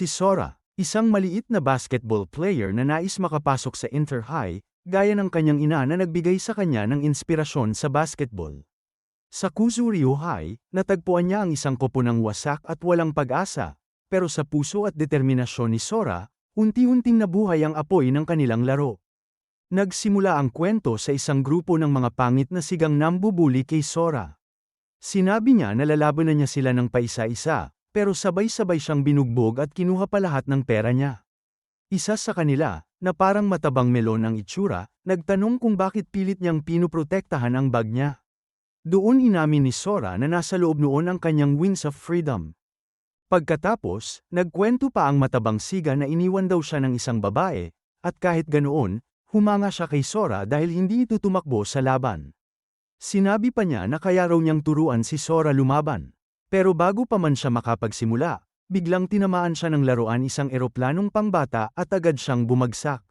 Si Sora, isang maliit na basketball player na nais makapasok sa Inter-High, gaya ng kanyang ina na nagbigay sa kanya ng inspirasyon sa basketball. Sa Kuzuryu High, natagpuan niya ang isang koponang wasak at walang pag-asa, pero sa puso at determinasyon ni Sora, unti-unting nabuhay ang apoy ng kanilang laro. Nagsimula ang kwento sa isang grupo ng mga pangit na sigang nambubuli kay Sora. Sinabi niya na lalaban na niya sila ng paisa-isa, pero sabay-sabay siyang binugbog at kinuha pa lahat ng pera niya. Isa sa kanila, na parang matabang melon ang itsura, nagtanong kung bakit pilit niyang pinuprotektahan ang bag niya. Doon inamin ni Sora na nasa loob noon ang kanyang Wings of Freedom. Pagkatapos, nagkwento pa ang matabang siga na iniwan daw siya ng isang babae, at kahit ganoon, humanga siya kay Sora dahil hindi ito tumakbo sa laban. Sinabi pa niya na kaya raw niyang turuan si Sora lumaban. Pero bago pa man siya makapagsimula, biglang tinamaan siya ng laruan isang eroplanong pangbata at agad siyang bumagsak.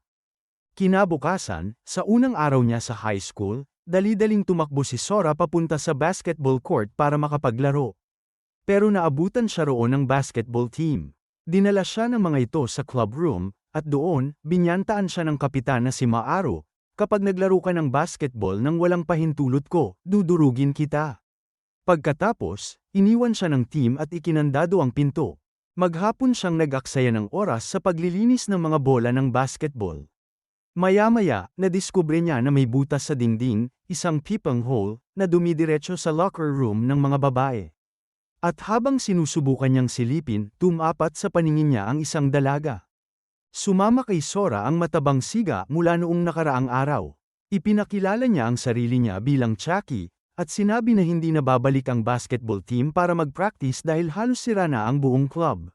Kinabukasan, sa unang araw niya sa high school, dali-daling tumakbo si Sora papunta sa basketball court para makapaglaro. Pero naabutan siya roon ng basketball team. Dinala siya ng mga ito sa club room, at doon, binyantaan siya ng kapitan na si Maaro, kapag naglaro ka ng basketball nang walang pahintulot ko, dudurugin kita. Pagkatapos, iniwan siya ng team at ikinandado ang pinto. Maghapon siyang nag-aksaya ng oras sa paglilinis ng mga bola ng basketball. Maya-maya, nadiskubre niya na may butas sa dingding, isang peeping hole, na dumidiretso sa locker room ng mga babae. At habang sinusubukan niyang silipin, tumapat sa paningin niya ang isang dalaga. Sumama kay Sora ang matabang siga mula noong nakaraang araw. Ipinakilala niya ang sarili niya bilang Chucky, at sinabi na hindi na babalik ang basketball team para mag-practice dahil halos sira na ang buong club.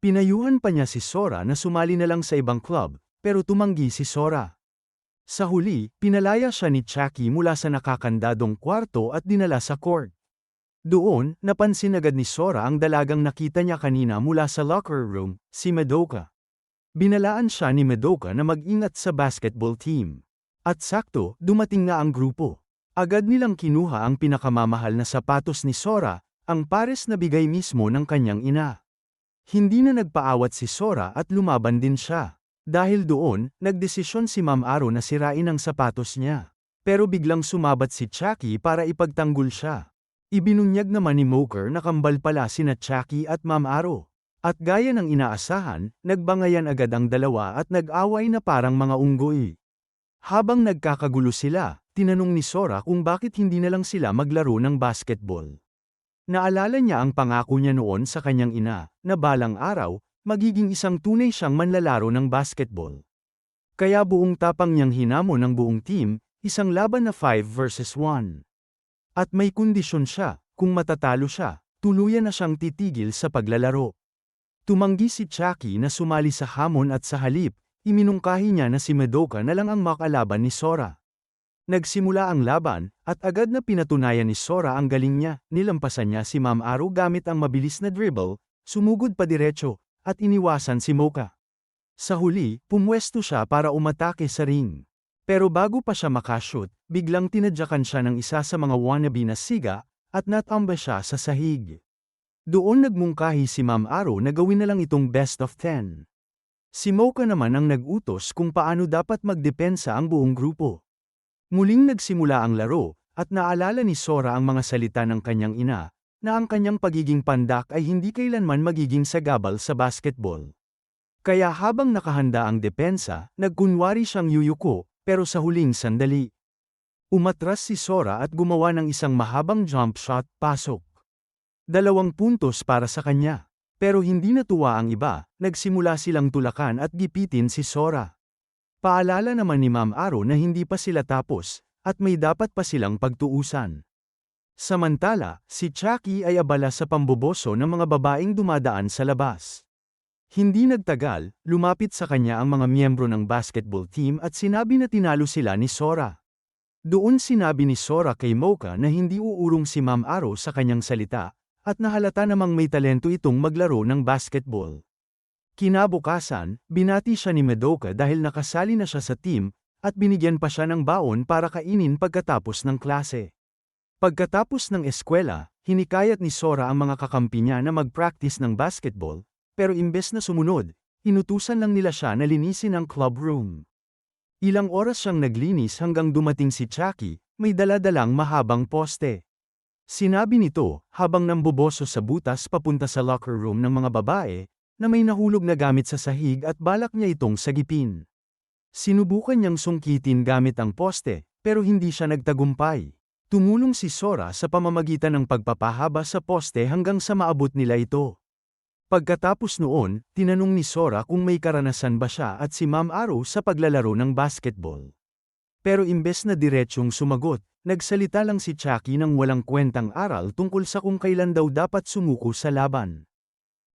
Pinayuhan pa niya si Sora na sumali na lang sa ibang club, pero tumanggi si Sora. Sa huli, pinalaya siya ni Chucky mula sa nakakandadong kwarto at dinala sa court. Doon, napansin agad ni Sora ang dalagang nakita niya kanina mula sa locker room, si Madoka. Binalaan siya ni Madoka na mag-ingat sa basketball team. At sakto, dumating na ang grupo. Agad nilang kinuha ang pinakamamahal na sapatos ni Sora, ang pares na bigay mismo ng kanyang ina. Hindi na nagpaawat si Sora at lumaban din siya. Dahil doon, nagdesisyon si Ma'am Aro na sirain ang sapatos niya. Pero biglang sumabat si Chucky para ipagtanggol siya. Ibinunyag naman ni Moker na kambal pala sina Chucky at Ma'am Aro. At gaya ng inaasahan, nagbangayan agad ang dalawa at nag-away na parang mga unggoy. Habang nagkakagulo sila, tinanong ni Sora kung bakit hindi na lang sila maglaro ng basketball. Naalala niya ang pangako niya noon sa kanyang ina, na balang araw, magiging isang tunay siyang manlalaro ng basketball. Kaya buong tapang niyang hinamon ng buong team, isang laban na 5 versus 1. At may kondisyon siya, kung matatalo siya, tuluyan na siyang titigil sa paglalaro. Tumanggi si Chucky na sumali sa hamon at sa halip, iminungkahi niya na si Madoka na lang ang makalaban ni Sora. Nagsimula ang laban, at agad na pinatunayan ni Sora ang galing niya, nilampasan niya si Ma'am Aro gamit ang mabilis na dribble, sumugod pa diretso, at iniwasan si Mocha. Sa huli, pumwesto siya para umatake sa ring. Pero bago pa siya makashoot, biglang tinadyakan siya ng isa sa mga wannabe na siga, at natamba siya sa sahig. Doon nagmungkahi si Ma'am Aro na gawin na lang itong best of 10. Si Mocha naman ang nag-utos kung paano dapat magdepensa ang buong grupo. Muling nagsimula ang laro, at naalala ni Sora ang mga salita ng kanyang ina, na ang kanyang pagiging pandak ay hindi kailanman magiging sagabal sa basketball. Kaya habang nakahanda ang depensa, nagkunwari siyang yuyuko, pero sa huling sandali. Umatras si Sora at gumawa ng isang mahabang jump shot, pasok. Dalawang puntos para sa kanya. Pero hindi natuwa ang iba, nagsimula silang tulakan at gipitin si Sora. Paalala naman ni Ma'am Aro na hindi pa sila tapos, at may dapat pa silang pagtuusan. Samantala, si Chucky ay abala sa pamboboso ng mga babaeng dumadaan sa labas. Hindi nagtagal, lumapit sa kanya ang mga miyembro ng basketball team at sinabi na tinalo sila ni Sora. Doon sinabi ni Sora kay Mocha na hindi uurong si Ma'am Aro sa kanyang salita, at nahalata namang may talento itong maglaro ng basketball. Kinabukasan, binati siya ni Medoka dahil nakasali na siya sa team, at binigyan pa siya ng baon para kainin pagkatapos ng klase. Pagkatapos ng eskwela, hinikayat ni Sora ang mga kakampi niya na mag-practice ng basketball, pero imbes na sumunod, inutusan lang nila siya na linisin ang club room. Ilang oras siyang naglinis hanggang dumating si Chucky, may daladalang mahabang poste. Sinabi nito, habang namboboso sa butas papunta sa locker room ng mga babae, na may nahulog na gamit sa sahig at balak niya itong sagipin. Sinubukan niyang sungkitin gamit ang poste, pero hindi siya nagtagumpay. Tumulong si Sora sa pamamagitan ng pagpapahaba sa poste hanggang sa maabot nila ito. Pagkatapos noon, tinanong ni Sora kung may karanasan ba siya at si Ma'am Aro sa paglalaro ng basketball. Pero imbes na diretsyong sumagot, nagsalita lang si Chucky ng walang kwentang aral tungkol sa kung kailan daw dapat sumuko sa laban.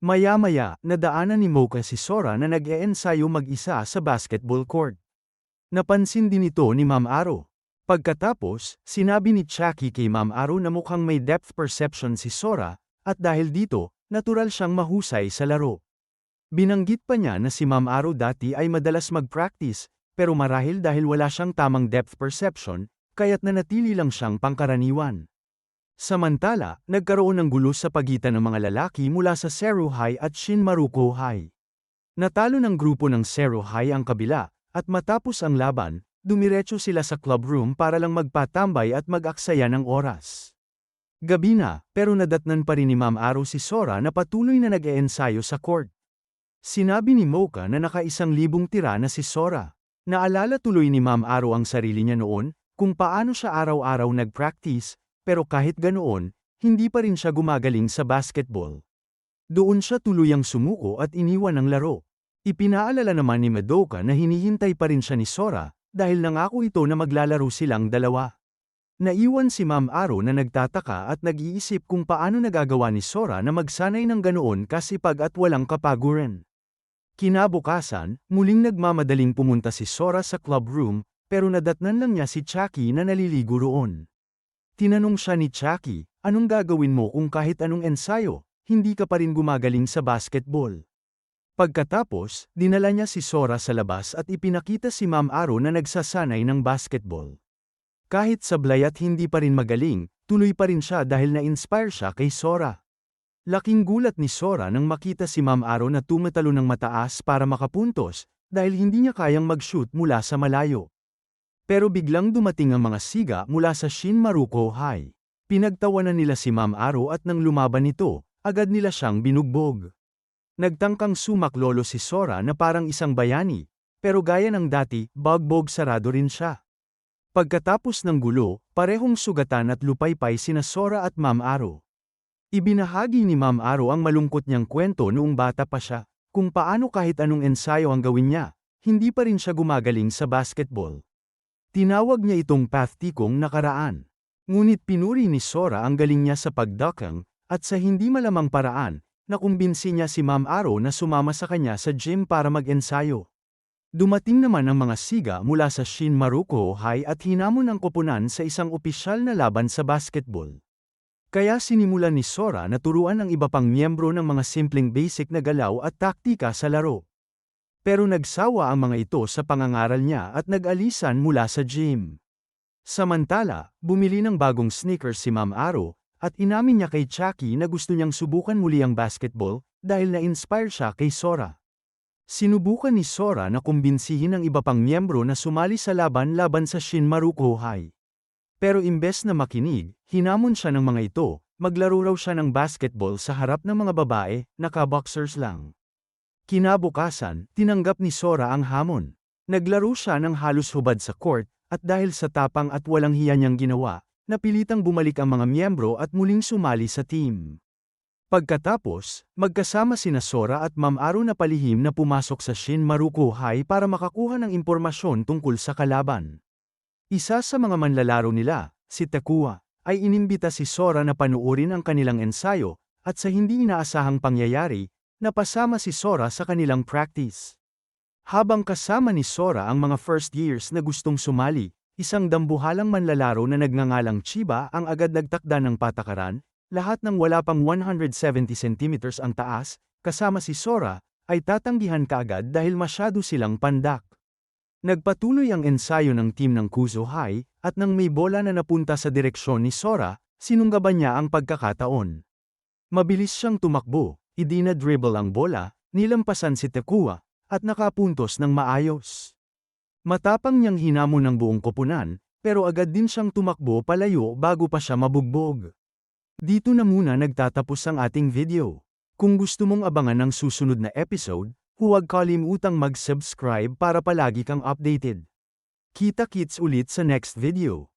Maya-maya, nadaanan ni Mocha si Sora na nag-e-ensayo mag-isa sa basketball court. Napansin din ito ni Ma'am Aro. Pagkatapos, sinabi ni Chucky kay Ma'am Aro na mukhang may depth perception si Sora, at dahil dito, natural siyang mahusay sa laro. Binanggit pa niya na si Ma'am Aro dati ay madalas mag-practice, pero marahil dahil wala siyang tamang depth perception, kaya't nanatili lang siyang pangkaraniwan. Samantala, nagkaroon ng gulo sa pagitan ng mga lalaki mula sa Seru High at Shinmaruko High. Natalo ng grupo ng Seru High ang kabila, at matapos ang laban, dumiretso sila sa club room para lang magpatambay at mag-aksaya ng oras. Gabi na, pero nadatnan pa rin ni Ma'am Aro si Sora na patuloy na nag-eensayo sa court. Sinabi ni Mocha na nakaisang libong tira na si Sora. Naalala tuloy ni Ma'am Aro ang sarili niya noon, kung paano siya araw-araw nag-practice, pero kahit ganoon, hindi pa rin siya gumagaling sa basketball. Doon siya tuluyang sumuko at iniwan ang laro. Ipinaalala naman ni Madoka na hinihintay pa rin siya ni Sora, dahil nangako ito na maglalaro silang dalawa. Naiwan si Ma'am Aro na nagtataka at nag-iisip kung paano nagagawa ni Sora na magsanay ng ganoon kasipag at walang kapaguran. Kinabukasan, muling nagmamadaling pumunta si Sora sa club room, pero nadatnan lang niya si Chucky na naliligo roon. Tinanong siya ni Chucky, anong gagawin mo kung kahit anong ensayo, hindi ka pa rin gumagaling sa basketball? Pagkatapos, dinala niya si Sora sa labas at ipinakita si Ma'am Aro na nagsasanay ng basketball. Kahit sablay at hindi pa rin magaling, tuloy pa rin siya dahil na-inspire siya kay Sora. Laking gulat ni Sora nang makita si Ma'am Aro na tumatalo ng mataas para makapuntos, dahil hindi niya kayang mag-shoot mula sa malayo. Pero biglang dumating ang mga siga mula sa Shinmaruko High. Pinagtawanan nila si Ma'am Aro at nang lumaban nito, agad nila siyang binugbog. Nagtangkang sumaklolo si Sora na parang isang bayani, pero gaya ng dati, bagbog sarado rin siya. Pagkatapos ng gulo, parehong sugatan at lupaypay sina Sora at Ma'am Aro. Ibinahagi ni Ma'am Aro ang malungkot niyang kwento noong bata pa siya, kung paano kahit anong ensayo ang gawin niya, hindi pa rin siya gumagaling sa basketball. Tinawag niya itong pathtikong nakaraan. Ngunit pinuri ni Sora ang galing niya sa pagdakang, at sa hindi malamang paraan, nakumbinsi niya si Ma'am Aro na sumama sa kanya sa gym para mag-ensayo. Dumating naman ang mga siga mula sa Shin Maruko High at hinamon ang koponan sa isang opisyal na laban sa basketball. Kaya sinimulan ni Sora na turuan ang iba pang miyembro ng mga simpleng basic na galaw at taktika sa laro. Pero nagsawa ang mga ito sa pangangaral niya at nag-alisan mula sa gym. Samantala, bumili ng bagong sneakers si Ma'am Aro, at inamin niya kay Chucky na gusto niyang subukan muli ang basketball, dahil na-inspire siya kay Sora. Sinubukan ni Sora na kumbinsihin ang iba pang miyembro na sumali sa laban laban sa Shinmaruko High. Pero imbes na makinig, hinamon siya ng mga ito, maglaro raw siya ng basketball sa harap ng mga babae, naka-boxers lang. Kinabukasan, tinanggap ni Sora ang hamon. Naglaro siya ng halos hubad sa court, at dahil sa tapang at walang hiya niyang ginawa, napilitang bumalik ang mga miyembro at muling sumali sa team. Pagkatapos, magkasama sina Sora at Ma'am Aro na palihim na pumasok sa Shin Maruko High para makakuha ng impormasyon tungkol sa kalaban. Isa sa mga manlalaro nila, si Takua, ay inimbita si Sora na panuorin ang kanilang ensayo, at sa hindi inaasahang pangyayari, napasama si Sora sa kanilang practice. Habang kasama ni Sora ang mga first years na gustong sumali, isang dambuhalang manlalaro na nagngangalang Chiba ang agad nagtakda ng patakaran, lahat ng wala pang 170 cm ang taas, kasama si Sora, ay tatanggihan kaagad dahil masyado silang pandak. Nagpatuloy ang ensayo ng team ng Kuzo High, at nang may bola na napunta sa direksyon ni Sora, sinunggaban niya ang pagkakataon. Mabilis siyang tumakbo, idina-dribble ang bola, nilampasan si Tekua, at nakapuntos ng maayos. Matapang niyang hinamon ng buong koponan, pero agad din siyang tumakbo palayo bago pa siya mabugbog. Dito na muna nagtatapos ang ating video. Kung gusto mong abangan ang susunod na episode, huwag kalimutang mag-subscribe para palagi kang updated. Kita-kits ulit sa next video.